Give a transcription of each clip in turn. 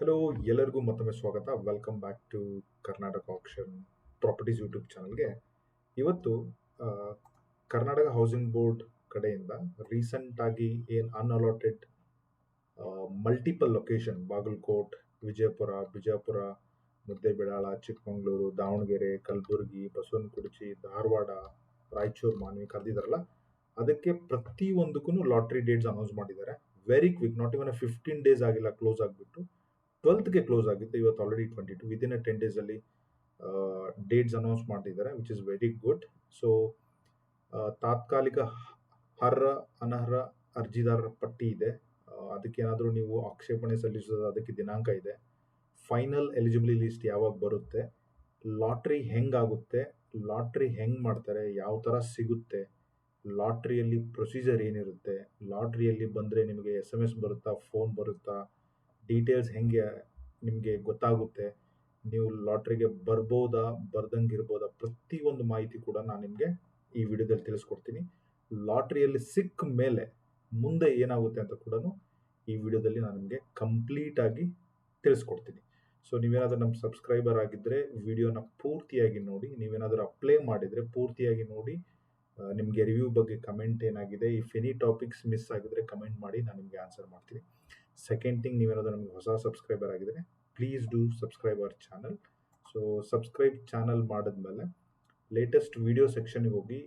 Hello ಎಲ್ಲರಿಗೂ ಮತ್ತೊಮ್ಮೆ ಸ್ವಾಗತ. Welcome back to Karnataka Auction Properties YouTube ಚಾನಲ್ಗೆ ಇವತ್ತು ಕರ್ನಾಟಕ ಹೌಸಿಂಗ್ ಬೋರ್ಡ್ ಕಡೆಯಿಂದ ರೀಸೆಂಟಾಗಿ ಏನು unallotted multiple location Bagalkot, Vijayapura, Bijapur, Muddebihal, Chikkamagaluru, Davanagere, Kalaburagi, Basavanakurchi, Dharwad, Raichur, Manvi ಕರೆದಿದ್ದಾರಲ್ಲ, ಅದಕ್ಕೆ ಪ್ರತಿಯೊಂದಕ್ಕೂ ಲಾಟ್ರಿ ಡೇಟ್ಸ್ ಅನೌನ್ಸ್ ಮಾಡಿದ್ದಾರೆ. Very quick not even fifteen days ಆಗಿಲ್ಲ close ಆಗಿಬಿಟ್ಟು. ಟ್ವೆಲ್ತ್ಗೆ ಕ್ಲೋಸ್ ಆಗಿತ್ತು, ಇವತ್ತು already twenty two within a ten ಡೇಸಲ್ಲಿ dates announce ಮಾಡಿದ್ದಾರೆ which is very good so ತಾತ್ಕಾಲಿಕ ಅರ್ಹ, ಅನರ್ಹ ಅರ್ಜಿದಾರರ ಪಟ್ಟಿ ಇದೆ. ಅದಕ್ಕೇನಾದರೂ ನೀವು ಆಕ್ಷೇಪಣೆ ಸಲ್ಲಿಸೋದು, ಅದಕ್ಕೆ ದಿನಾಂಕ ಇದೆ. ಫೈನಲ್ ಎಲಿಜಿಬಿಲಿ ಲಿಸ್ಟ್ ಯಾವಾಗ ಬರುತ್ತೆ ಲಾಟ್ರಿ ಹೆಂಗಾಗುತ್ತೆ ಲಾಟ್ರಿ ಹೆಂಗ್ ಮಾಡ್ತಾರೆ, ಯಾವ ಥರ ಸಿಗುತ್ತೆ ಲಾಟ್ರಿಯಲ್ಲಿ ಪ್ರೊಸೀಜರ್ ಏನಿರುತ್ತೆ ಲಾಟ್ರಿಯಲ್ಲಿ ಬಂದರೆ ನಿಮಗೆ ಎಸ್ ಎಂ ಎಸ್ ಬರುತ್ತಾ ಫೋನ್ ಬರುತ್ತಾ ಡೀಟೇಲ್ಸ್ ಹೆಂಗೆ ನಿಮಗೆ ಗೊತ್ತಾಗುತ್ತೆ, ನೀವು ಲಾಟ್ರಿಗೆ ಬರ್ಬೋದಾ ಬರ್ದಂಗೆ ಇರ್ಬೋದಾ ಪ್ರತಿಯೊಂದು ಮಾಹಿತಿ ಕೂಡ ನಾನು ನಿಮಗೆ ಈ ವಿಡಿಯೋದಲ್ಲಿ ತಿಳಿಸ್ಕೊಡ್ತೀನಿ. ಲಾಟ್ರಿಯಲ್ಲಿ ಸಿಕ್ಕ ಮೇಲೆ ಮುಂದೆ ಏನಾಗುತ್ತೆ ಅಂತ ಕೂಡ ಈ ವಿಡಿಯೋದಲ್ಲಿ ನಾನು ನಿಮಗೆ ಕಂಪ್ಲೀಟ್ ಆಗಿ ತಿಳಿಸ್ಕೊಡ್ತೀನಿ. ಸೊ ನೀವೇನಾದರೂ ನಮ್ಮ ಸಬ್ಸ್ಕ್ರೈಬರ್ ಆಗಿದ್ದರೆ ವಿಡಿಯೋನ ಪೂರ್ತಿಯಾಗಿ ನೋಡಿ, ನೀವೇನಾದರೂ ಅಪ್ಲೈ ಮಾಡಿದರೆ ಪೂರ್ತಿಯಾಗಿ ನೋಡಿ ನಿಮಗೆ ರಿವ್ಯೂ ಬಗ್ಗೆ ಕಮೆಂಟ್ ಏನಾಗಿದೆ? ಇಫ್ ಎನಿ ಟಾಪಿಕ್ಸ್ ಮಿಸ್ ಆಗಿದ್ರೆ ಕಮೆಂಟ್ ಮಾಡಿ ನಾನು ನಿಮಗೆ ಆನ್ಸರ್ ಮಾಡ್ತೀನಿ. ಸೆಕೆಂಡ್ ಥಿಂಗ್ ನೀವೇನಾದರೂ ನಮಗೆ ಹೊಸ ಸಬ್ಸ್ಕ್ರೈಬರ್ ಆಗಿದ್ರೆ please do subscribe our channel so subscribe channel ಮಾಡಿದ್ಮೇಲೆ ಲೇಟೆಸ್ಟ್ ವಿಡಿಯೋ ಸೆಕ್ಷನ್ಗೆ ಹೋಗಿ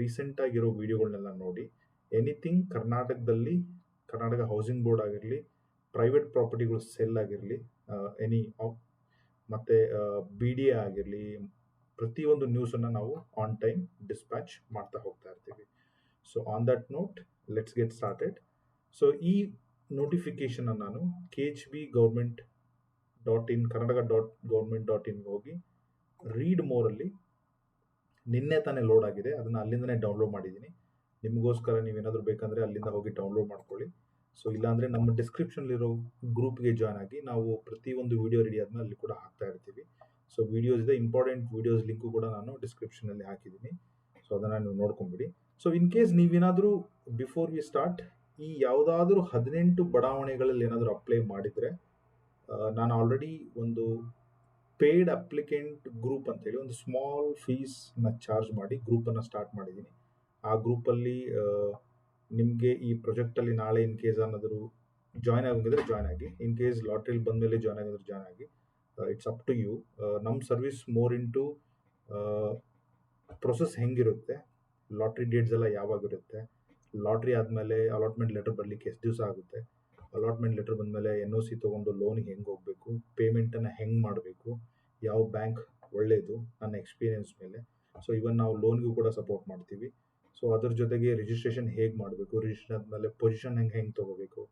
ರೀಸೆಂಟ್ ಆಗಿರೋ ವಿಡಿಯೋಗಳನ್ನೆಲ್ಲ ನೋಡಿ. ಎನಿಥಿಂಗ್ ಕರ್ನಾಟಕದಲ್ಲಿ, ಕರ್ನಾಟಕ ಹೌಸಿಂಗ್ ಬೋರ್ಡ್ ಆಗಿರಲಿ ಪ್ರೈವೇಟ್ ಪ್ರಾಪರ್ಟಿಗಳು ಸೆಲ್ ಆಗಿರಲಿ ಎನಿ ಮತ್ತು ಬಿ ಡಿ ಎ ಆಗಿರಲಿ ಪ್ರತಿಯೊಂದು ನ್ಯೂಸನ್ನು ನಾವು ಆನ್ ಟೈಮ್ ಡಿಸ್ಪ್ಯಾಚ್ ಮಾಡ್ತಾ ಹೋಗ್ತಾ ಇರ್ತೀವಿ. So on that note let's get started so ಈ ನೋಟಿಫಿಕೇಶನ್ ನಾನು K H B government dot in Karnataka dot government dot ಇನ್ಗೆ ಹೋಗಿ ರೀಡ್ ಮೋರಲ್ಲಿ ನಿನ್ನೆ ತಾನೇ ಲೋಡ್ ಆಗಿದೆ. ಅದನ್ನು ಅಲ್ಲಿಂದನೇ ಡೌನ್ಲೋಡ್ ಮಾಡಿದ್ದೀನಿ. ನಿಮಗೋಸ್ಕರ ನೀವೇನಾದರೂ ಬೇಕಂದರೆ ಅಲ್ಲಿಂದ ಹೋಗಿ ಡೌನ್ಲೋಡ್ ಮಾಡ್ಕೊಳ್ಳಿ. ಸೊ ಇಲ್ಲಾಂದರೆ ನಮ್ಮ ಡಿಸ್ಕ್ರಿಪ್ಷನ್ಲಿರೋ ಗ್ರೂಪ್ಗೆ ಜಾಯ್ನ್ ಆಗಿ ನಾವು ಪ್ರತಿಯೊಂದು ವಿಡಿಯೋ ರೆಡಿ ಆದ್ಮೇಲೆ ಅಲ್ಲಿ ಕೂಡ ಹಾಕ್ತಾ ಇರ್ತೀವಿ. ಸೊ ವಿಡಿಯೋಸ್ ಇದೆ ಇಂಪಾರ್ಟೆಂಟ್ ವಿಡಿಯೋಸ್ ಲಿಂಕು ಕೂಡ ನಾನು ಡಿಸ್ಕ್ರಿಪ್ಷನಲ್ಲಿ ಹಾಕಿದ್ದೀನಿ. ಸೊ ಅದನ್ನು ನೀವು ನೋಡ್ಕೊಂಬಿಡಿ. ಸೊ ಇನ್ ಕೇಸ್ ನೀವೇನಾದರೂ ಬಿಫೋರ್ ವಿ ಸ್ಟಾರ್ಟ್ ಈ ಯಾವುದಾದ್ರೂ ಹದಿನೆಂಟು ಬಡಾವಣೆಗಳಲ್ಲಿ ಏನಾದರೂ ಅಪ್ಲೈ ಮಾಡಿದರೆ ನಾನು ಆಲ್ರೆಡಿ ಒಂದು ಪೇಯ್ಡ್ ಅಪ್ಲಿಕೆಂಟ್ ಗ್ರೂಪ್ ಅಂತೇಳಿ ಒಂದು ಸ್ಮಾಲ್ ಫೀಸ್ನ ಚಾರ್ಜ್ ಮಾಡಿ ಗ್ರೂಪನ್ನು ಸ್ಟಾರ್ಟ್ ಮಾಡಿದ್ದೀನಿ. ಆ ಗ್ರೂಪಲ್ಲಿ ನಿಮಗೆ ಈ ಪ್ರೊಜೆಕ್ಟಲ್ಲಿ ನಾಳೆ ಇನ್ ಕೇಸ್ ಏನಾದರೂ ಜಾಯ್ನ್ ಆಗಿದ್ರೆ ಜಾಯ್ನ್ ಆಗಿ. ಇನ್ ಕೇಸ್ ಲಾಟ್ರಿಲಿ ಬಂದಮೇಲೆ ಜಾಯ್ನ್ ಆಗಿದ್ರೆ ಜಾಯ್ನ್ ಆಗಿ. ಇಟ್ಸ್ ಅಪ್ ಟು ಯು ನಮ್ಮ service more into process ಹೆಂಗಿರುತ್ತೆ? ಲಾಟ್ರಿ ಡೇಟ್ಸ್ ಎಲ್ಲ ಯಾವಾಗಿರುತ್ತೆ? ಲಾಟ್ರಿ ಆದಮೇಲೆ ಅಲಾಟ್ಮೆಂಟ್ ಲೆಟರ್ ಬರಲಿಕ್ಕೆ ಎಷ್ಟು ದಿವಸ ಆಗುತ್ತೆ? ಅಲಾಟ್ಮೆಂಟ್ ಲೆಟರ್ ಬಂದಮೇಲೆ ಎನ್ ಒ ಸಿ ತೊಗೊಂಡು ಲೋನಿಗೆ ಹೆಂಗೆ ಹೋಗಬೇಕು? ಪೇಮೆಂಟನ್ನು ಹೆಂಗೆ ಮಾಡಬೇಕು? ಯಾವ ಬ್ಯಾಂಕ್ ಒಳ್ಳೆಯದು ನನ್ನ ಎಕ್ಸ್ಪೀರಿಯೆನ್ಸ್ ಮೇಲೆ. ಸೊ ಇವನ್ ನಾವು ಲೋನ್ಗೂ ಕೂಡ ಸಪೋರ್ಟ್ ಮಾಡ್ತೀವಿ. ಸೊ ಅದ್ರ ಜೊತೆಗೆ ರಿಜಿಸ್ಟ್ರೇಷನ್ ಹೇಗೆ ಮಾಡಬೇಕು? ರಿಜಿಸ್ಟ್ರೇಷನ್ ಆದಮೇಲೆ ಪೊಸಿಷನ್ ಹೆಂಗೆ ಹೆಂಗೆ ತೊಗೋಬೇಕು?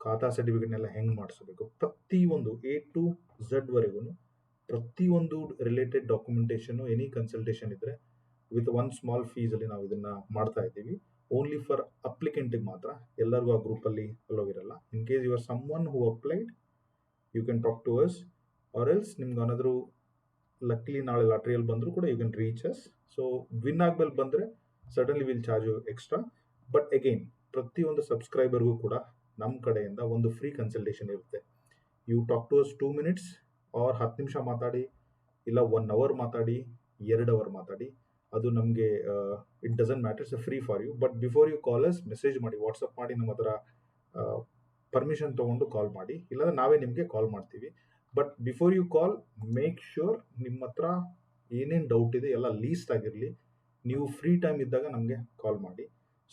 ಖಾತಾ ಸರ್ಟಿಫಿಕೇಟ್ನೆಲ್ಲ ಹೆಂಗೆ ಮಾಡಿಸ್ಬೇಕು? ಪ್ರತಿಯೊಂದು ಎ ಟು ಝಡ್ವರೆಗೂ ಪ್ರತಿಯೊಂದು ರಿಲೇಟೆಡ್ ಡಾಕ್ಯುಮೆಂಟೇಷನು ಎನಿ ಕನ್ಸಲ್ಟೇಷನ್ ಇದ್ದರೆ ವಿತ್ ಒನ್ ಸ್ಮಾಲ್ ಫೀಸಲ್ಲಿ ನಾವು ಇದನ್ನು ಮಾಡ್ತಾ ಇದ್ದೀವಿ. ಓನ್ಲಿ ಫಾರ್ ಅಪ್ಲಿಕೆಂಟಿಗೆ ಮಾತ್ರ. ಎಲ್ಲರಿಗೂ ಆ ಗ್ರೂಪಲ್ಲಿ ಅಲ್ಲೋಗಿರಲ್ಲ in case your someone who applied you can talk to us or else ನಿಮ್ಗೆ ಏನಾದರೂ ಲಕ್ಲಿ ನಾಳೆ ಲಾಟ್ರಿಯಲ್ಲಿ ಬಂದರೂ ಕೂಡ you can reach us so win ಆಗ್ಬೇಲ್ ಬಂದರೆ suddenly will charge you extra but again ಪ್ರತಿಯೊಂದು ಸಬ್ಸ್ಕ್ರೈಬರ್ಗೂ ಕೂಡ ನಮ್ಮ ಕಡೆಯಿಂದ ಒಂದು ಫ್ರೀ ಕನ್ಸಲ್ಟೇಷನ್ ಇರುತ್ತೆ. You talk to us two minutes or ಹತ್ತು ನಿಮಿಷ ಮಾತಾಡಿ, ಇಲ್ಲ ಒನ್ ಅವರ್ ಮಾತಾಡಿ, ಎರಡು ಅವರ್ ಮಾತಾಡಿ, ಅದು ನಮಗೆ it doesn't matters free for you but before you call us message ಮಾಡಿ ವಾಟ್ಸಪ್ ಮಾಡಿ, ನಮ್ಮ ಹತ್ರ ಪರ್ಮಿಷನ್ ತೊಗೊಂಡು ಕಾಲ್ ಮಾಡಿ, ಇಲ್ಲಾಂದ್ರೆ ನಾವೇ ನಿಮಗೆ ಕಾಲ್ ಮಾಡ್ತೀವಿ. But before you call make sure ನಿಮ್ಮ ಹತ್ರ ಏನೇನು ಡೌಟ್ ಇದೆ, ಎಲ್ಲ ಲೀಸ್ಟ್ ಆಗಿರಲಿ, ನೀವು ಫ್ರೀ ಟೈಮ್ ಇದ್ದಾಗ ನಮಗೆ ಕಾಲ್ ಮಾಡಿ.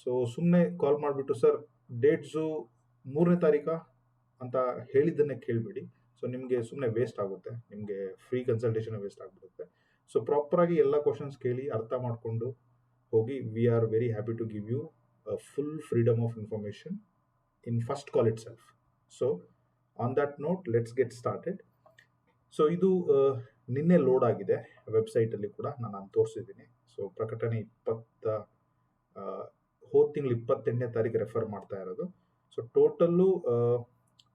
ಸೊ ಸುಮ್ಮನೆ ಕಾಲ್ ಮಾಡಿಬಿಟ್ಟು ಸರ್ ಡೇಟ್ಸು ಮೂರನೇ ತಾರೀಕ ಅಂತ ಹೇಳಿದ್ದನ್ನೇ ಕೇಳಬೇಡಿ. ಸೊ ನಿಮಗೆ ಸುಮ್ಮನೆ ವೇಸ್ಟ್ ಆಗುತ್ತೆ. ನಿಮಗೆ ಫ್ರೀ ಕನ್ಸಲ್ಟೇಷನ್ ವೇಸ್ಟ್ ಆಗಿಬಿಡುತ್ತೆ. ಸೊ ಪ್ರಾಪರಾಗಿ ಎಲ್ಲ ಕ್ವಶನ್ಸ್ ಕೇಳಿ ಅರ್ಥ ಮಾಡಿಕೊಂಡು ಹೋಗಿ we are very happy to give you full freedom of information in first call itself so on that note let's get started so ಇದು ನಿನ್ನೆ ಲೋಡ್ ಆಗಿದೆ. ವೆಬ್ಸೈಟಲ್ಲಿ ಕೂಡ ನಾನು ತೋರಿಸಿದ್ದೀನಿ. ಸೊ ಪ್ರಕಟಣೆ ಇಪ್ಪತ್ತ ಹೋದ ತಿಂಗಳು ಇಪ್ಪತ್ತೆಂಟನೇ ತಾರೀಕು ರೆಫರ್ ಮಾಡ್ತಾ ಇರೋದು. ಸೊ ಟೋಟಲ್ಲು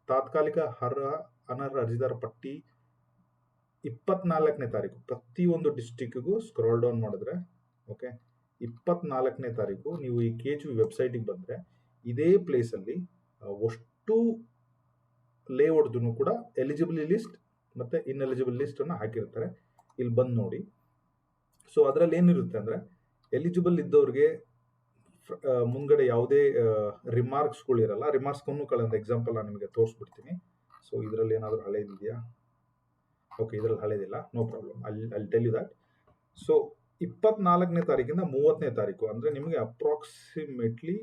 ತಾತ್ಕಾಲಿಕ ಅರ್ಹ ಅನರ್ಹ ಅರ್ಜಿದಾರ ಪಟ್ಟಿ ಇಪ್ಪತ್ನಾಲ್ಕನೇ ತಾರೀಕು. ಪ್ರತಿಯೊಂದು ಡಿಸ್ಟಿಕ್ಕಿಗೂ ಸ್ಕ್ರಾಲ್ ಡೌನ್ ಮಾಡಿದ್ರೆ ಓಕೆ ಇಪ್ಪತ್ನಾಲ್ಕನೇ ತಾರೀಕು ನೀವು ಈ ಕೆ ಎಚ್ ವೆಬ್ಸೈಟಿಗೆ ಬಂದರೆ, ಇದೇ ಪ್ಲೇಸಲ್ಲಿ ಅಷ್ಟು ಲೇಔಟ್ದು ಕೂಡ ಎಲಿಜಿಬಲ್ ಲಿಸ್ಟ್ ಮತ್ತು ಇನ್ಎಲಿಜಿಬಲ್ ಲಿಸ್ಟನ್ನು ಹಾಕಿರ್ತಾರೆ. ಇಲ್ಲಿ ಬಂದು ನೋಡಿ. ಸೊ ಅದರಲ್ಲಿ ಏನಿರುತ್ತೆ ಅಂದರೆ ಎಲಿಜಿಬಲ್ ಇದ್ದವ್ರಿಗೆ ಮುಂದ್ಗಡೆ ಯಾವುದೇ ರಿಮಾರ್ಕ್ಸ್ಗಳು ಇರಲ್ಲ ರಿಮಾರ್ಕ್ಸ್ಗೂ ಕಳೆದ ಎಕ್ಸಾಂಪಲ್ ನಾನು ನಿಮಗೆ ತೋರಿಸ್ಬಿಡ್ತೀನಿ. ಸೊ ಇದರಲ್ಲಿ ಏನಾದರೂ ಹಳೇದಿದೆಯಾ? ಓಕೆ ಇದರಲ್ಲಿ ಹಳೇದಿಲ್ಲ ನೋ ಪ್ರಾಬ್ಲಮ್ ಅಲ್ಲಿ ಅಲ್ಲಿ ಟೆಲ್ ಯು ದಟ್ ಸೊ ಇಪ್ಪತ್ನಾಲ್ಕನೇ ತಾರೀಕಿಂದ ಮೂವತ್ತನೇ ತಾರೀಕು, ಅಂದರೆ ನಿಮಗೆ ಅಪ್ರಾಕ್ಸಿಮೇಟ್ಲಿ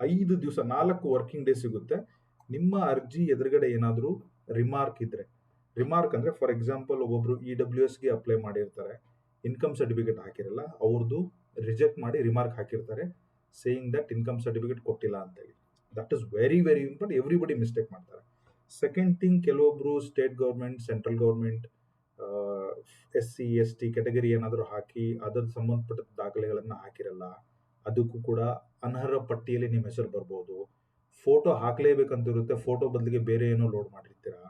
ಐದು ದಿವಸ, ನಾಲ್ಕು ವರ್ಕಿಂಗ್ ಡೇ ಸಿಗುತ್ತೆ. ನಿಮ್ಮ ಅರ್ಜಿ ಎದುರುಗಡೆ ಏನಾದರೂ ರಿಮಾರ್ಕ್ ಇದ್ರೆ ರಿಮಾರ್ಕ್ ಅಂದರೆ ಫಾರ್ ಎಕ್ಸಾಂಪಲ್ ಒಬ್ಬೊಬ್ರು ಇ ಡಬ್ಲ್ಯೂ ಎಸ್ಗೆ ಅಪ್ಲೈ ಮಾಡಿರ್ತಾರೆ ಇನ್ಕಮ್ ಸರ್ಟಿಫಿಕೇಟ್ ಹಾಕಿರಲ್ಲ ಅವ್ರದ್ದು ರಿಜೆಕ್ಟ್ ಮಾಡಿ ರಿಮಾರ್ಕ್ ಹಾಕಿರ್ತಾರೆ ಸೇಯಿಂಗ್ ದಟ್ ಇನ್ಕಮ್ ಸರ್ಟಿಫಿಕೇಟ್ ಕೊಟ್ಟಿಲ್ಲ ಅಂತ ಹೇಳಿ. That is very very important everybody mistake ಮಾಡ್ತಾರೆ. ಸೆಕೆಂಡ್ ಥಿಂಗ್ ಕೆಲವೊಬ್ರು state government central government S C S T category ಏನಾದರೂ ಹಾಕಿ ಅದರ ಸಂಬಂಧಪಟ್ಟ ದಾಖಲೆಗಳನ್ನು ಹಾಕಿರಲ್ಲ, ಅದಕ್ಕೂ ಕೂಡ ಅನರ್ಹ ಪಟ್ಟಿಯಲ್ಲಿ ನಿಮ್ಮ ಹೆಸರು ಬರ್ಬೋದು. ಫೋಟೋ ಹಾಕಲೇಬೇಕಂತ ಇರುತ್ತೆ ಫೋಟೋ ಬದಲಿಗೆ ಬೇರೆ ಏನೋ ಲೋಡ್ ಮಾಡಿರ್ತೀರಾ,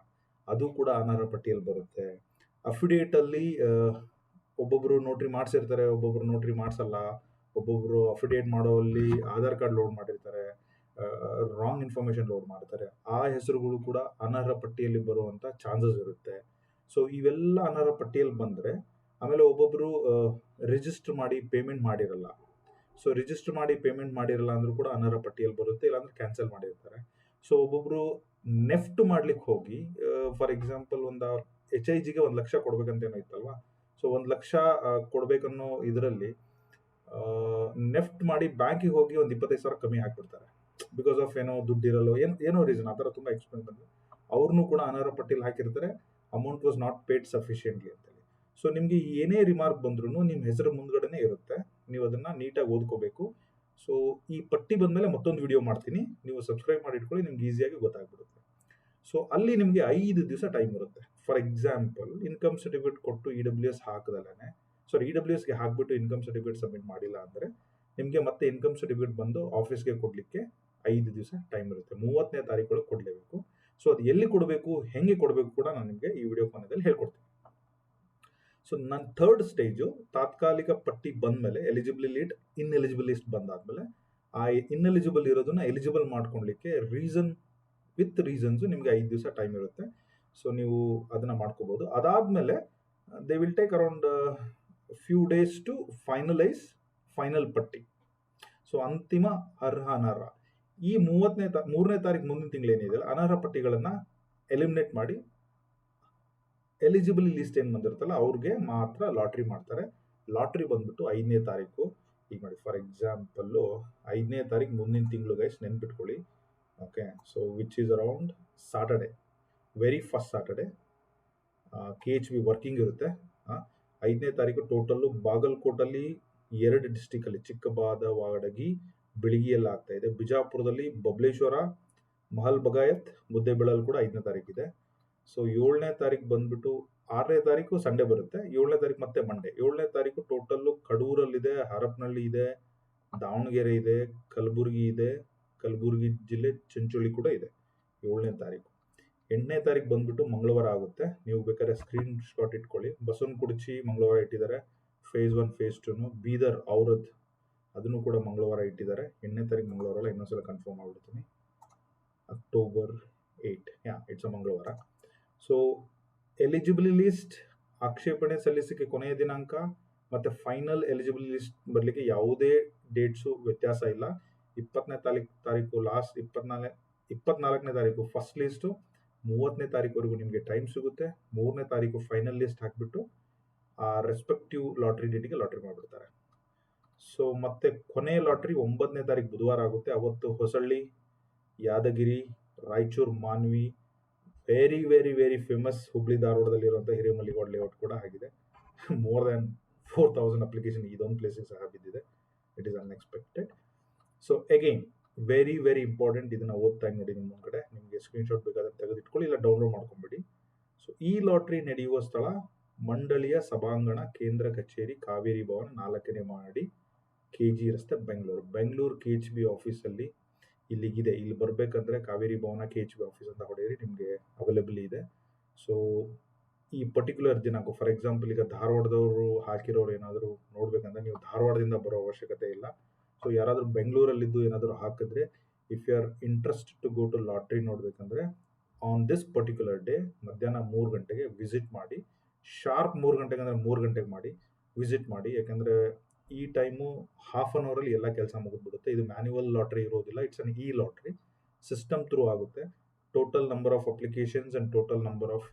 ಅದು ಕೂಡ ಅನರ್ಹ ಪಟ್ಟಿಯಲ್ಲಿ ಬರುತ್ತೆ. ಅಫಿಡೇಟ್ ಒಬ್ಬೊಬ್ರು ನೋಟ್ರಿ ಮಾಡಿಸಿರ್ತಾರೆ, ಒಬ್ಬೊಬ್ರು ನೋಟ್ರಿ ಮಾಡಿಸಲ್ಲ, ಒಬ್ಬೊಬ್ರು ಅಫಿಡೇಟ್ ಮಾಡೋಲ್ಲಿ ಆಧಾರ್ ಕಾರ್ಡ್ ಲೋಡ್ ಮಾಡಿರ್ತಾರೆ ರಾಂಗ್ ಇನ್ಫಾರ್ಮೇಶನ್ ಲೋಡ್ ಮಾಡ್ತಾರೆ. ಆ ಹೆಸರುಗಳು ಕೂಡ ಅನರ್ಹ ಪಟ್ಟಿಯಲ್ಲಿ ಬರುವಂತ ಚಾನ್ಸಸ್ ಇರುತ್ತೆ. ಸೊ ಇವೆಲ್ಲ ಅನರ್ಹ ಪಟ್ಟಿಯಲ್ಲಿ ಬಂದ್ರೆ, ಆಮೇಲೆ ಒಬ್ಬೊಬ್ರು ರಿಜಿಸ್ಟರ್ ಮಾಡಿ ಪೇಮೆಂಟ್ ಮಾಡಿರಲ್ಲ. ಸೊ ರಿಜಿಸ್ಟರ್ ಮಾಡಿ ಪೇಮೆಂಟ್ ಮಾಡಿರಲ್ಲ ಅಂದ್ರೂ ಕೂಡ ಅನರ್ಹ ಪಟ್ಟಿಯಲ್ಲಿ ಬರುತ್ತೆ, ಇಲ್ಲಾಂದ್ರೆ ಕ್ಯಾನ್ಸಲ್ ಮಾಡಿರ್ತಾರೆ. ಸೊ ಒಬ್ಬೊಬ್ರು ನೆಫ್ಟ್ ಮಾಡ್ಲಿಕ್ಕೆ ಹೋಗಿ ಫಾರ್ ಎಕ್ಸಾಂಪಲ್ ಒಂದು ಎಚ್ ಐ ಜಿಗೆ ಒಂದು ಲಕ್ಷ ಕೊಡ್ಬೇಕಂತ ಏನೋ ಇತ್ತಲ್ವಾ? ಸೊ ಒಂದು ಲಕ್ಷ ಕೊಡಬೇಕನ್ನೋ ಇದರಲ್ಲಿ ನೆಫ್ಟ್ ಮಾಡಿ ಬ್ಯಾಂಕಿಗೆ ಹೋಗಿ ಒಂದು ಇಪ್ಪತ್ತೈದು ಸಾವಿರ ಕಮ್ಮಿ ಹಾಕ್ಬಿಡ್ತಾರೆ. ಬಿಕಾಸ್ ಆಫ್ ಏನೋ ದುಡ್ಡು ಇರಲ್ಲೋ ಏನೋ ಏನೋ ರೀಸನ್ ಆ ಥರ ತುಂಬ ಎಕ್ಸ್ಪೆನ್ಸ್ ಬಂದು ಅವ್ರನ್ನೂ ಕೂಡ ಅನರ್ಹ ಪಟ್ಟಿಯಲ್ಲಿ ಹಾಕಿರ್ತಾರೆ amount was not paid sufficiently ಅಂತೇಳಿ ಸೊ ನಿಮಗೆ ಏನೇ ರಿಮಾರ್ಕ್ ಬಂದ್ರೂ ನಿಮ್ಮ ಹೆಸರು ಮುಂದ್ಗಡೆನೇ ಇರುತ್ತೆ. ನೀವು ಅದನ್ನ ನೀಟಾಗಿ ಓದ್ಕೋಬೇಕು. ಸೊ ಈ ಪಟ್ಟಿ ಬಂದಮೇಲೆ ಮತ್ತೊಂದು ವಿಡಿಯೋ ಮಾಡ್ತೀನಿ. ನೀವು ಸಬ್ಸ್ಕ್ರೈಬ್ ಮಾಡಿ ಇಟ್ಕೊಳ್ಳಿ, ನಿಮ್ಗೆ ಈಸಿಯಾಗಿ ಗೊತ್ತಾಗ್ಬಿಡುತ್ತೆ. ಸೊ ಅಲ್ಲಿ ನಿಮಗೆ ಐದು ದಿವಸ ಟೈಮ್ ಇರುತ್ತೆ. ಫಾರ್ ಎಕ್ಸಾಂಪಲ್ ಇನ್ಕಮ್ ಸರ್ಟಿಫಿಕೇಟ್ ಕೊಟ್ಟು ಇ ಡಬ್ಲ್ಯೂ ಎಸ್ ಹಾಕದಲ್ಲೇ ಸಾರಿ ಇ ಡಬ್ಲ್ಯೂ ಎಸ್ಗೆ ಹಾಕ್ಬಿಟ್ಟು ಇನ್ಕಮ್ ಸರ್ಟಿಫಿಕೇಟ್ ಸಬ್ಮಿಟ್ ಮಾಡಿಲ್ಲ ಅಂದರೆ ನಿಮಗೆ ಮತ್ತೆ ಇನ್ಕಮ್ ಸರ್ಟಿಫಿಕೇಟ್ ಬಂದು ಆಫೀಸ್ಗೆ ಕೊಡಲಿಕ್ಕೆ ಐದು ದಿವಸ ಟೈಮ್ ಇರುತ್ತೆ. ಮೂವತ್ತನೇ ತಾರೀಕು ಕೊಡಲೇಬೇಕು. ಸೊ ಅದು ಎಲ್ಲಿ ಕೊಡಬೇಕು, ಹೆಂಗೆ ಕೊಡಬೇಕು ಕೂಡ ನಾನು ನಿಮಗೆ ಈ ವಿಡಿಯೋ ಫೋನದಲ್ಲಿ ಹೇಳ್ಕೊಡ್ತೀನಿ. ಸೊ ನನ್ನ ಥರ್ಡ್ ಸ್ಟೇಜು ತಾತ್ಕಾಲಿಕ ಪಟ್ಟಿ ಬಂದಮೇಲೆ ಎಲಿಜಿಬಲ್ ಲೀಟ್ ಇನ್ಎಲಿಜಿಬಲ್ ಲಿಸ್ಟ್ ಬಂದಾದಮೇಲೆ ಆ ಇನ್ಎಲಿಜಿಬಲ್ ಇರೋದನ್ನ ಎಲಿಜಿಬಲ್ ಮಾಡ್ಕೊಳ್ಲಿಕ್ಕೆ ರೀಸನ್ ವಿತ್ ರೀಸನ್ಸು ನಿಮಗೆ ಐದು ದಿವಸ ಟೈಮ್ ಇರುತ್ತೆ. ಸೊ ನೀವು ಅದನ್ನ ಮಾಡ್ಕೋಬಹುದು ಅದಾದ್ಮೇಲೆ they will take around few days to finalise final ಪಟ್ಟಿ. ಸೊ ಅಂತಿಮ ಅರ್ಹ ಅನರ್ಹ ಈ ಮೂವತ್ತನೇ ತಾ, ಮೂರನೇ ತಾರೀಕು ಮುಂದಿನ ತಿಂಗಳು ಏನಿದೆ ಅನರ್ಹ ಪಟ್ಟಿಗಳನ್ನು ಎಲಿಮಿನೇಟ್ ಮಾಡಿ ಎಲಿಜಿಬಲ್ ಲಿಸ್ಟ್ ಏನು ಬಂದಿರುತ್ತಲ್ಲ, ಅವ್ರಿಗೆ ಮಾತ್ರ ಲಾಟ್ರಿ ಮಾಡ್ತಾರೆ. ಲಾಟ್ರಿ ಬಂದ್ಬಿಟ್ಟು ಐದನೇ ತಾರೀಕು. ಈಗ ಮಾಡಿ ಫಾರ್ ಎಕ್ಸಾಂಪಲ್ಲು ಐದನೇ ತಾರೀಕು ಮುಂದಿನ ತಿಂಗಳು ಗೈಸ್ ನೆನ್ಪಿಟ್ಕೊಳ್ಳಿ. Okay so which is around Saturday very first Saturday K H B working ಇರುತ್ತೆ. ಐದನೇ ತಾರೀಕು ಟೋಟಲ್ಲು ಬಾಗಲಕೋಟಲ್ಲಿ ಎರಡು ಡಿಸ್ಟಿಕಲ್ಲಿ ಚಿಕ್ಕಬಾದವಾಡಗಿ ಬಿಳಿಗಿಯಲ್ಲಿ ಆಗ್ತಾ ಇದೆ. ಬಿಜಾಪುರದಲ್ಲಿ ಬಬ್ಲೇಶ್ವರ ಮಹಲ್ ಬಗಾಯತ್ ಮುದ್ದೆಬೆಳಲ್ ಕೂಡ ಐದನೇ ತಾರೀಕಿದೆ ಸೊ ಏಳನೇ ತಾರೀಕು ಬಂದ್ಬಿಟ್ಟು ಆರನೇ ತಾರೀಕು ಸಂಡೇ ಬರುತ್ತೆ. ಏಳನೇ ತಾರೀಕು ಮತ್ತೆ ಮಂಡೇ ಏಳನೇ ತಾರೀಕು ಟೋಟಲ್ಲು ಕಡೂರಲ್ಲಿದೆ ಹರಪನಹಳ್ಳಿ ಇದೆ, ದಾವಣಗೆರೆ ಇದೆ, ಕಲಬುರಗಿ ಇದೆ, ಕಲಬುರಗಿ ಜಿಲ್ಲೆ ಚಂಚೋಳಿ ಕೂಡ ಇದೆ. ಏಳನೇ ತಾರೀಕು. ಎಂಟನೇ ತಾರೀಕು ಬಂದ್ಬಿಟ್ಟು ಮಂಗಳವಾರ ಆಗುತ್ತೆ. ನೀವು ಬೇಕಾದ್ರೆ ಸ್ಕ್ರೀನ್ ಶಾಟ್ ಇಟ್ಕೊಳ್ಳಿ. ಬಸವನಕುಡಚಿ ಮಂಗಳವಾರ ಇಟ್ಟಿದ್ದಾರೆ. ಫೇಸ್ ಒನ್ ಫೇಸ್ ಟೂನು ಬೀದರ್, ಔರದ್ ಅದನ್ನು ಕೂಡ ಮಂಗಳವಾರ ಇಟ್ಟಿದ್ದಾರೆ. ಎಂಟನೇ ತಾರೀಕು ಮಂಗಳವಾರ ಅಲ್ಲ ಇನ್ನೊಂದ್ಸಲ ಕನ್ಫರ್ಮ್ ಮಾಡ್ಬಿಡ್ತೀನಿ. October eight yeah it's a ಮಂಗಳವಾರ. ಸೊ ಎಲಿಜಿಬಲ್ ಲಿಸ್ಟ್ ಆಕ್ಷೇಪಣೆ ಸಲ್ಲಿಸಲಿಕ್ಕೆ ಕೊನೆಯ ದಿನಾಂಕ ಮತ್ತೆ ಫೈನಲ್ ಎಲಿಜಿಬಲ್ ಲಿಸ್ಟ್ ಬರಲಿಕ್ಕೆ ಯಾವುದೇ ಡೇಟ್ಸು ವ್ಯತ್ಯಾಸ ಇಲ್ಲ. ಇಪ್ಪತ್ತನೇ ತಾರೀಕು ತಾರೀಕು ಲಾಸ್ಟ್ ಇಪ್ಪತ್ನಾಲ್ಕು, ಇಪ್ಪತ್ನಾಲ್ಕನೇ ತಾರೀಕು ಫಸ್ಟ್ ಲಿಸ್ಟು ಮೂವತ್ತನೇ ತಾರೀಕುವರೆಗೂ ನಿಮಗೆ ಟೈಮ್ ಸಿಗುತ್ತೆ. ಮೂರನೇ ತಾರೀಕು ಫೈನಲ್ ಲಿಸ್ಟ್ ಹಾಕಿಬಿಟ್ಟು ಆ ರೆಸ್ಪೆಕ್ಟಿವ್ ಲಾಟ್ರಿ ಡೇಟಿಗೆ ಲಾಟ್ರಿ ಮಾಡಿಬಿಡ್ತಾರೆ. ಸೊ ಮತ್ತೆ ಕೊನೆಯ ಲಾಟ್ರಿ ಒಂಬತ್ತನೇ ತಾರೀಕು ಬುಧವಾರ ಆಗುತ್ತೆ. ಅವತ್ತು Hosalli, Yadagiri, Raichur, Manvi very very very famous Hubli ಧಾರವಾಡದಲ್ಲಿರುವಂಥ Hiremalligowda layout ಕೂಡ ಆಗಿದೆ. More than four thousand application ಇದೊಂದು ಪ್ಲೇಸಿಗೆ ಸಹ ಬಿದ್ದಿದೆ. It is unexpected so again very very important ಇದನ್ನ ಓದ್ತಾ ನೋಡಿ ನಿಮ್ಮ ಕಡೆ ನಿಮಗೆ ಸ್ಕ್ರೀನ್ಶಾಟ್ ಬೇಕಾದ್ರೆ ತೆಗೆದಿಟ್ಕೊಳ್ಳಿ, ಇಲ್ಲ ಡೌನ್ಲೋಡ್ ಮಾಡ್ಕೊಂಬಿಡಿ. ಸೊ ಈ ಲಾಟ್ರಿ ನಡೆಯುವ ಸ್ಥಳ ಮಂಡಳಿಯ ಸಭಾಂಗಣ, ಕೇಂದ್ರ ಕಚೇರಿ, ಕಾವೇರಿ ಭವನ ನಾಲ್ಕನೇ ಮಾಡಿ ಕೆ ಜಿ ರಸ್ತೆ, Bengaluru. Bengaluru K H B ಆಫೀಸಲ್ಲಿ ಇಲ್ಲಿಗಿದೆ. ಇಲ್ಲಿ ಬರಬೇಕಂದ್ರೆ Kaveri Bhavana K H B office ಅಂತ ಹೊಡೆಯಿರಿ, ನಿಮಗೆ ಅವೈಲೇಬಲ್ ಇದೆ. ಸೊ ಈ ಪರ್ಟಿಕ್ಯುಲರ್ ದಿನಾಂಕ ಫಾರ್ ಎಕ್ಸಾಂಪಲ್ ಈಗ ಧಾರವಾಡದವರು ಹಾಕಿರೋರು ಏನಾದರೂ ನೋಡ್ಬೇಕಂದ್ರೆ ನೀವು ಧಾರವಾಡದಿಂದ ಬರೋ ಅವಶ್ಯಕತೆ ಇಲ್ಲ. ಸೊ ಯಾರಾದರೂ ಬೆಂಗಳೂರಲ್ಲಿದ್ದು ಏನಾದರೂ ಹಾಕಿದ್ರೆ if you are interest to go to lottery ನೋಡಬೇಕಂದ್ರೆ on this particular day ಮಧ್ಯಾಹ್ನ ಮೂರು ಗಂಟೆಗೆ ವಿಸಿಟ್ ಮಾಡಿ ಶಾರ್ಪ್ ಮೂರು ಗಂಟೆಗೆ ಅಂದರೆ ಮೂರು ಗಂಟೆಗೆ ಮಾಡಿ ವಿಸಿಟ್ ಮಾಡಿ. ಯಾಕಂದರೆ ಈ ಟೈಮು ಹಾಫ್ ಅನ್ ಅವರಲ್ಲಿ ಎಲ್ಲ ಕೆಲಸ ಮುಗಿದ್ಬಿಡುತ್ತೆ. ಇದು ಮ್ಯಾನ್ಯುವಲ್ ಲಾಟ್ರಿ ಇರೋದಿಲ್ಲ it's an e lottery system through ಆಗುತ್ತೆ total number of applications and total number of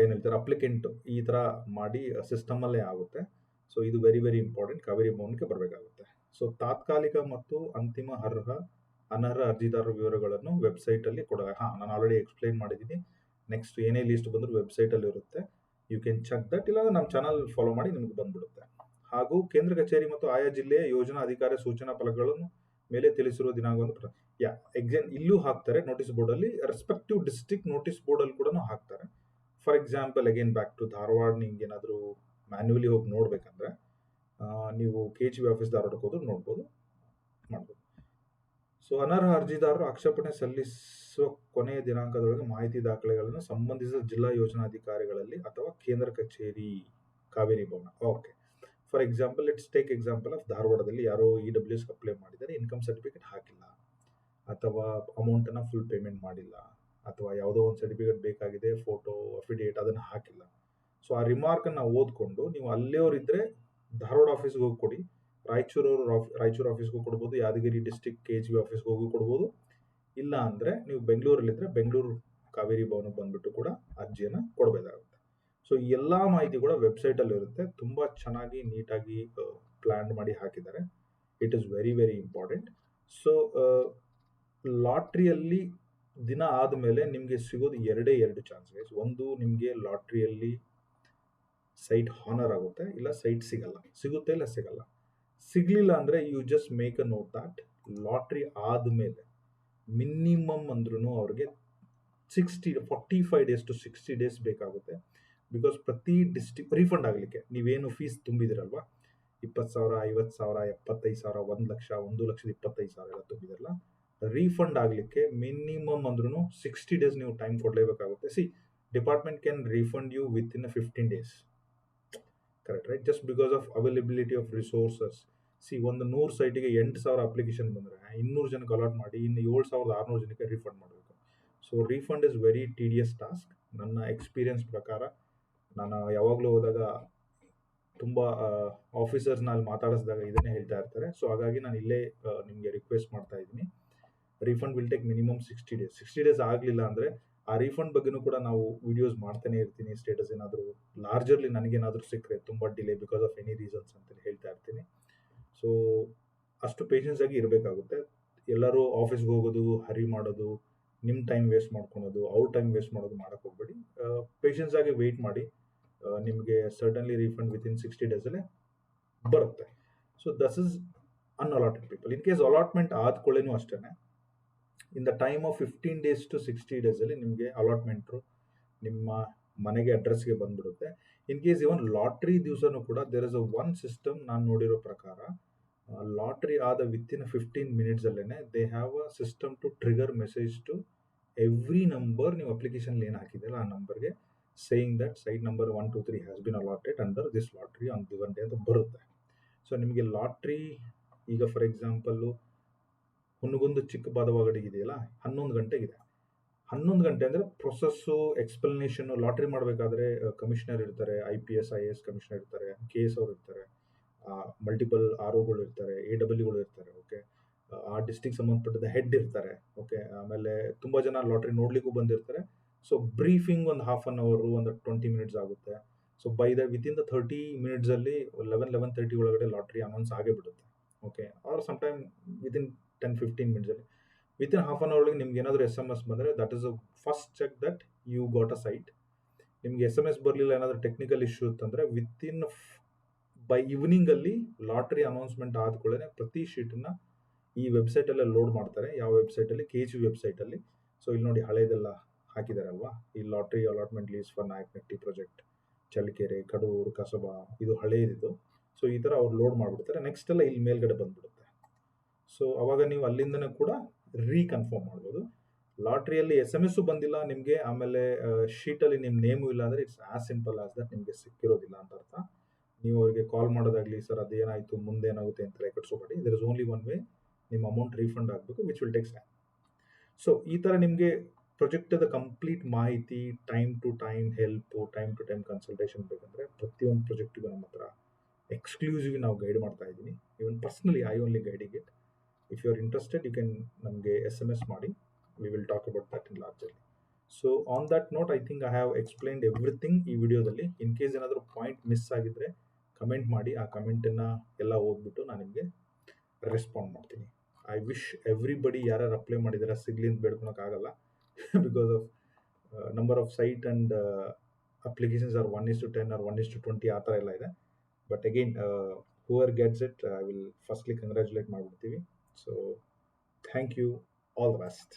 ಏನು ಹೇಳ್ತಾರೆ ಅಪ್ಲಿಕೆಂಟ್ ಈ ಥರ ಮಾಡಿ ಸಿಸ್ಟಮಲ್ಲೇ ಆಗುತ್ತೆ. ಸೊ ಇದು ವೆರಿ ವೆರಿ ಇಂಪಾರ್ಟೆಂಟ್ ಕಾವೇರಿ ಭವನಕ್ಕೆ ಬರಬೇಕಾಗುತ್ತೆ. ಸೊ ತಾತ್ಕಾಲಿಕ ಮತ್ತು ಅಂತಿಮ ಅರ್ಹ, ಅನರ್ಹ ಅರ್ಜಿದಾರರ ವಿವರಗಳನ್ನು ವೆಬ್ಸೈಟಲ್ಲಿ ಕೊಡ ಹಾಂ, ನಾನು ಆಲ್ರೆಡಿ ಎಕ್ಸ್ಪ್ಲೈನ್ ಮಾಡಿದ್ದೀನಿ. ನೆಕ್ಸ್ಟ್ ಏನೇ ಲಿಸ್ಟ್ ಬಂದರೂ ವೆಬ್ಸೈಟಲ್ಲಿ ಇರುತ್ತೆ. ಯು ಕ್ಯಾನ್ ಚೆಕ್ ದಟ್ ಇಲ್ಲ ನಮ್ಮ ಚಾನಲ್ ಫಾಲೋ ಮಾಡಿ ನಿಮಗೆ ಬಂದ್ಬಿಡುತ್ತೆ. ಹಾಗೂ ಕೇಂದ್ರ ಕಚೇರಿ ಮತ್ತು ಆಯಾ ಜಿಲ್ಲೆಯ ಯೋಜನಾ ಅಧಿಕಾರಿ ಸೂಚನಾ ಫಲಕಗಳನ್ನು ಮೇಲೆ ತಿಳಿಸಿರುವ ದಿನಾಂಕವನ್ನು ಯಾ ಎಕ್ಸಾಮ್ ಇಲ್ಲೂ ಹಾಕ್ತಾರೆ. ನೋಟಿಸ್ ಬೋರ್ಡಲ್ಲಿ ರೆಸ್ಪೆಕ್ಟಿವ್ ಡಿಸ್ಟ್ರಿಕ್ಟ್ ನೋಟಿಸ್ ಬೋರ್ಡಲ್ಲಿ ಕೂಡ ಹಾಕ್ತಾರೆ. For example again back to Dharwad ನಿಮ್ಗೆ ಏನಾದರೂ ಮ್ಯಾನ್ಯುವಲಿ ಹೋಗಿ ನೋಡ್ಬೇಕಂದ್ರೆ ನೀವು ಕೆ ಜಿ ಆಫೀಸ್ ಧಾರವಾಡಕ್ಕೆ ಹೋದ್ರೆ ನೋಡ್ಬೋದು. ಮಾಡ್ಬೋದು. ಸೊ ಅನರ್ಹ ಅರ್ಜಿದಾರರು ಆಕ್ಷೇಪಣೆ ಸಲ್ಲಿಸುವ ಕೊನೆಯ ದಿನಾಂಕದೊಳಗೆ ಮಾಹಿತಿ ದಾಖಲೆಗಳನ್ನು ಸಂಬಂಧಿಸಿದ ಜಿಲ್ಲಾ ಯೋಜನಾಧಿಕಾರಿಗಳಲ್ಲಿ ಅಥವಾ ಕೇಂದ್ರ ಕಚೇರಿ, Kaveri Bhavana. Okay for example it's take example of ಧಾರವಾಡದಲ್ಲಿ ಯಾರೋ ಇ ಡಬ್ಲ್ಯೂ ಎಸ್ ಅಪ್ಲೈ ಮಾಡಿದ್ದಾರೆ ಇನ್ಕಮ್ ಸರ್ಟಿಫಿಕೇಟ್ ಹಾಕಿಲ್ಲ. ಅಥವಾ ಅಮೌಂಟನ್ನು ಫುಲ್ ಪೇಮೆಂಟ್ ಮಾಡಿಲ್ಲ. ಅಥವಾ ಯಾವುದೋ ಒಂದು ಸರ್ಟಿಫಿಕೇಟ್ ಬೇಕಾಗಿದೆ ಫೋಟೋ ಅಫಿಡೇಟ್ ಅದನ್ನು ಹಾಕಿಲ್ಲ. ಸೊ ಆ ರಿಮಾರ್ಕನ್ನು ಓದ್ಕೊಂಡು ನೀವು ಅಲ್ಲೇವ್ರಿದ್ದರೆ ಧಾರವಾಡ ಆಫೀಸ್ಗೆ ಹೋಗಿ ಕೊಡಿ. ರಾಯಚೂರು ರಾಯಚೂರು ಆಫೀಸ್ಗೂ ಕೊಡ್ಬೋದು, Yadagiri district K G B ಆಫೀಸ್ಗೆ ಹೋಗಿ ಕೊಡ್ಬೋದು. ಇಲ್ಲ ಅಂದರೆ ನೀವು ಬೆಂಗಳೂರಲ್ಲಿದ್ದರೆ ಬೆಂಗಳೂರು ಕಾವೇರಿ ಭವನಕ್ಕೆ ಬಂದುಬಿಟ್ಟು ಕೂಡ ಅರ್ಜಿಯನ್ನು ಕೊಡಬೇಕಾಗುತ್ತೆ. ಸೊ ಈ ಎಲ್ಲ ಮಾಹಿತಿ ಕೂಡ ವೆಬ್ಸೈಟಲ್ಲಿ ಇರುತ್ತೆ. ತುಂಬ ಚೆನ್ನಾಗಿ, ನೀಟಾಗಿ ಪ್ಲ್ಯಾನ್ ಮಾಡಿ ಹಾಕಿದ್ದಾರೆ. It is very very important so ಲಾಟ್ರಿಯಲ್ಲಿ ದಿನ ಆದಮೇಲೆ ನಿಮಗೆ ಸಿಗೋದು ಎರಡೇ ಎರಡು ಚಾನ್ಸ್ ಒಂದು ನಿಮಗೆ ಲಾಟ್ರಿಯಲ್ಲಿ ಸೈಟ್ ಹಾನರ್ ಆಗುತ್ತೆ, ಇಲ್ಲ ಸೈಟ್ ಸಿಗಲ್ಲ. ಸಿಗುತ್ತೆ ಇಲ್ಲ ಸಿಗಲ್ಲ. ಸಿಗಲಿಲ್ಲ ಅಂದರೆ you just make a note that lottery ಆದಮೇಲೆ ಮಿನಿಮಮ್ ಅಂದ್ರೂ ಅವ್ರಿಗೆ sixty forty five days to sixty days ಬೇಕಾಗುತ್ತೆ. ಬಿಕಾಸ್ ಪ್ರತಿ ಡಿಸ್ಟಿಕ್ ರೀಫಂಡ್ ಆಗಲಿಕ್ಕೆ, ನೀವೇನು ಫೀಸ್ ತುಂಬಿದಿರಲ್ವ? ಇಪ್ಪತ್ತು ಸಾವಿರ, ಐವತ್ತು ಸಾವಿರ, ಎಪ್ಪತ್ತೈದು ಸಾವಿರ, ಒಂದು ಲಕ್ಷ, ಒಂದು ಲಕ್ಷದ ಇಪ್ಪತ್ತೈದು ಸಾವಿರ ಎಲ್ಲ ತುಂಬಿದಿರಲ್ಲ. ರೀಫಂಡ್ ಆಗಲಿಕ್ಕೆ ಮಿನಿಮಮ್ ಅಂದ್ರೂ ಸಿಕ್ಸ್ಟಿ ಡೇಸ್ ನೀವು time ಕೊಡಲೇಬೇಕಾಗುತ್ತೆ. See department can refund you within fifteen days correct right just because of availability of resources see ಒಂದು ನೂರು ಸೈಟಿಗೆ ಎಂಟು ಸಾವಿರ ಅಪ್ಲಿಕೇಶನ್ ಬಂದರೆ, ಇನ್ನೂರು ಜನಕ್ಕೆ ಅಲಾಟ್ ಮಾಡಿ, ಇನ್ನು ಏಳು ಸಾವಿರದ ಆರುನೂರು ಜನಕ್ಕೆ ರೀಫಂಡ್ ಮಾಡಬೇಕು. So refund is very tedious task ನನ್ನ ಎಕ್ಸ್ಪೀರಿಯನ್ಸ್ ಪ್ರಕಾರ, ನಾನು ಯಾವಾಗಲೂ ಹೋದಾಗ ತುಂಬ ಆಫೀಸರ್ಸ್ನ ಅಲ್ಲಿ ಮಾತಾಡಿಸಿದಾಗ ಇದನ್ನೇ ಹೇಳ್ತಾ ಇರ್ತಾರೆ. ಸೊ ಹಾಗಾಗಿ ನಾನು ಇಲ್ಲೇ ನಿಮಗೆ ರಿಕ್ವೆಸ್ಟ್ ಮಾಡ್ತಾ ಇದ್ದೀನಿ. Refund will take minimum sixty days sixty days ಆಗಲಿಲ್ಲ ಅಂದರೆ ಆ ರೀಫಂಡ್ ಬಗ್ಗೆನೂ ಕೂಡ ನಾವು ವಿಡಿಯೋಸ್ ಮಾಡ್ತಾನೆ ಇರ್ತೀನಿ. ಸ್ಟೇಟಸ್ ಏನಾದರೂ ಲಾರ್ಜರ್ಲಿ ನನಗೇನಾದರೂ ಸಿಕ್ಕರೆ ತುಂಬ delay because of any reasons ಅಂತ ಹೇಳ್ತಾ ಇರ್ತೀನಿ. ಸೊ ಅಷ್ಟು ಪೇಷನ್ಸ್ ಆಗಿ ಇರಬೇಕಾಗುತ್ತೆ. ಎಲ್ಲರೂ ಆಫೀಸ್ಗೆ ಹೋಗೋದು ಹರಿ ಮಾಡೋದು ನಿಮ್ಮ ಟೈಮ್ ವೇಸ್ಟ್ ಮಾಡ್ಕೊಳೋದು, ಅವ್ರ ಟೈಮ್ ವೇಸ್ಟ್ ಮಾಡೋದು ಮಾಡೋಕ್ಕೆ ಹೋಗ್ಬೇಡಿ. ಪೇಷನ್ಸ್ ಆಗಿ ವೆಯ್ಟ್ ಮಾಡಿ. ನಿಮಗೆ certainly refund within sixty ಡೇಸಲ್ಲೇ ಬರುತ್ತೆ. So thus is an unallotted people in case allotment ಆದ್ಕೊಳ್ಳೇನೂ ಅಷ್ಟೇ in the time of fifteen days to sixty ಡೇಸಲ್ಲಿ ನಿಮಗೆ ಅಲಾಟ್ಮೆಂಟು ನಿಮ್ಮ ಮನೆಗೆ ಅಡ್ರೆಸ್ಗೆ ಬಂದ್ಬಿಡುತ್ತೆ. ಇನ್ ಕೇಸ್ ಇವನ್ ಲಾಟ್ರಿ ದಿವಸನೂ ಕೂಡ there is a one system ನಾನು ನೋಡಿರೋ ಪ್ರಕಾರ ಲಾಟ್ರಿ ಆದ within fifteen ಮಿನಿಟ್ಸಲ್ಲೇ they have a system to trigger message to every number ನೀವು ಅಪ್ಲಿಕೇಶನ್ ಏನು ಹಾಕಿದ್ದೀರ ಆ ನಂಬರ್ಗೆ saying that site number one two three has been allotted under this lottery on given day ಅಂತ ಬರುತ್ತೆ. ಸೊ ನಿಮಗೆ lottery ಈಗ for example Hungund ಚಿಕ್ಕ ಇದೆಯಲ್ಲ, ಹನ್ನೊಂದು ಗಂಟೆಗಿದೆ. ಹನ್ನೊಂದು ಗಂಟೆ ಅಂದರೆ ಪ್ರೊಸೆಸ್ಸು, ಎಕ್ಸ್ಪ್ಲನೇಷನ್ನು ಲಾಟ್ರಿ ಮಾಡಬೇಕಾದ್ರೆ ಕಮಿಷನರ್ ಇರ್ತಾರೆ, I P S, I A S commissioner ಇರ್ತಾರೆ, ಕೆ ಎಸ್ ಅವ್ರು ಇರ್ತಾರೆ ಮಲ್ಟಿಪಲ್ ಆರ್ ಒಗಳು ಇರ್ತಾರೆ, ಎ ಡಬ್ಲ್ಯೂಗಳು ಇರ್ತಾರೆ, ಓಕೆ? ಆ ಡಿಸ್ಟಿಕ್ ಸಂಬಂಧಪಟ್ಟದ ಹೆಡ್ ಇರ್ತಾರೆ, ಓಕೆ? ಆಮೇಲೆ ತುಂಬ ಜನ ಲಾಟ್ರಿ ನೋಡ್ಲಿಕ್ಕೂ ಬಂದಿರ್ತಾರೆ. ಸೊ, ಬ್ರೀಫಿಂಗ್ ಒಂದು ಹಾಫ್ ಅನ್ ಅವರು ಒಂದು ಟ್ವೆಂಟಿ ಮಿನಿಟ್ಸ್ ಆಗುತ್ತೆ. So by the within the thirty ಮಿನಿಟ್ಸಲ್ಲಿ eleven eleven thirty ಒಳಗಡೆ ಲಾಟ್ರಿ ಅನೌನ್ಸ್ ಆಗೇ ಬಿಡುತ್ತೆ, okay? Or some time within ten fifteen ಮಿನಿಟ್ಸಲ್ಲಿ in half an ಅವರ್ಗೆ ನಿಮ್ಗೆ ಏನಾದರೂ ಎಸ್ ಎಂ ಎಸ್ ಬಂದರೆ that is a first check that you got a site ನಿಮ್ಗೆ S M S ಬರಲಿಲ್ಲ, ಏನಾದರೂ ಟೆಕ್ನಿಕಲ್ ಇಶ್ಯೂ ಇತ್ತಂದರೆ ಇನ್ ಬೈ ಈವ್ನಿಂಗಲ್ಲಿ ಲಾಟ್ರಿ ಅನೌನ್ಸ್ಮೆಂಟ್ ಆದ್ಕೊಳ್ಳೆ ಪ್ರತಿ ಶೀಟನ್ನು ಈ ವೆಬ್ಸೈಟಲ್ಲೇ ಲೋಡ್ ಮಾಡ್ತಾರೆ. ಯಾವ ವೆಬ್ಸೈಟಲ್ಲಿ ಕೆ ಜಿ ವೆಬ್ಸೈಟಲ್ಲಿ ಸೊ ಇಲ್ಲಿ ನೋಡಿ ಹಳೇದೆಲ್ಲ ಹಾಕಿದಾರಲ್ವಾ? ಈ lottery allotment lease for Nayakanatti project Challakere, Kaduru, Kasaba, ಇದು ಹಳೇದಿದು. ಸೊ ಈ ಥರ ಅವ್ರು ಲೋಡ್ ಮಾಡಿಬಿಡ್ತಾರೆ. ನೆಕ್ಸ್ಟ್ ಎಲ್ಲ ಇಲ್ಲಿ ಮೇಲ್ಗಡೆ ಬಂದ್ಬಿಡುತ್ತೆ. ಸೊ ಅವಾಗ ನೀವು ಅಲ್ಲಿಂದನೇ ಕೂಡ ರೀಕನ್ಫರ್ಮ್ ಮಾಡ್ಬೋದು. ಲಾಟ್ರಿಯಲ್ಲಿ ಎಸ್ ಎಂ ಎಸ್ ಬಂದಿಲ್ಲ ನಿಮಗೆ, ಆಮೇಲೆ ಶೀಟಲ್ಲಿ ನಿಮ್ಮ ನೇಮು ಇಲ್ಲ ಅಂದರೆ it's as simple as that ನಿಮಗೆ ಸಿಕ್ಕಿರೋದಿಲ್ಲ ಅಂತ ಅರ್ಥ. ನೀವು ಅವರಿಗೆ ಕಾಲ್ ಮಾಡೋದಾಗಲಿ, ಸರ್ ಅದೇನಾಯಿತು ಮುಂದೆ ಏನಾಗುತ್ತೆ ಅಂತ ಕಟ್ಸ್ಕೊಬೇಡಿ there is only one way ನಿಮ್ಮ ಅಮೌಂಟ್ ರೀಫಂಡ್ ಆಗಬೇಕು which will takes time so ಈ ಥರ ನಿಮಗೆ ಪ್ರೊಜೆಕ್ಟದ ಕಂಪ್ಲೀಟ್ ಮಾಹಿತಿ time to time help time to time consultation ಬೇಕಂದರೆ ಪ್ರತಿಯೊಂದು ಪ್ರೊಜೆಕ್ಟ್ಗೂ ನಮ್ಮ ಹತ್ರ ಎಕ್ಸ್ಕ್ಲೂಸಿವ್ ನಾವು ಗೈಡ್ ಮಾಡ್ತಾ ಇದ್ದೀನಿ even personally I only guiding it if you are interested you can ನಮಗೆ ಎಸ್ ಎಂ ಎಸ್ ಮಾಡಿ. We will talk about that in ಲಾರ್ಜಲ್ಲಿ so on that note I think I have explained everything ಈ ವಿಡಿಯೋದಲ್ಲಿ in case ಏನಾದರೂ point miss ಆಗಿದ್ರೆ comment ಮಾಡಿ, ಆ ಕಮೆಂಟನ್ನು ಎಲ್ಲ ಓದ್ಬಿಟ್ಟು ನಾನು ನಿಮಗೆ ರೆಸ್ಪಾಂಡ್ ಮಾಡ್ತೀನಿ. ಐ ವಿಶ್ ಎವ್ರಿಬಡಿ ಯಾರ್ಯಾರು ಅಪ್ಲೈ ಮಾಡಿದಾರೆ ಸಿಗ್ಲಿ ಅಂತ ಬೇಡ್ಕೊಳಕ್ಕಾಗಲ್ಲ because of number of site and applications are one is to ten are one is to twenty ಆ ಥರ ಎಲ್ಲ ಇದೆ. But again whoever gets it I will firstly congratulate ಮಾಡಿಬಿಡ್ತೀವಿ. So thank you all the best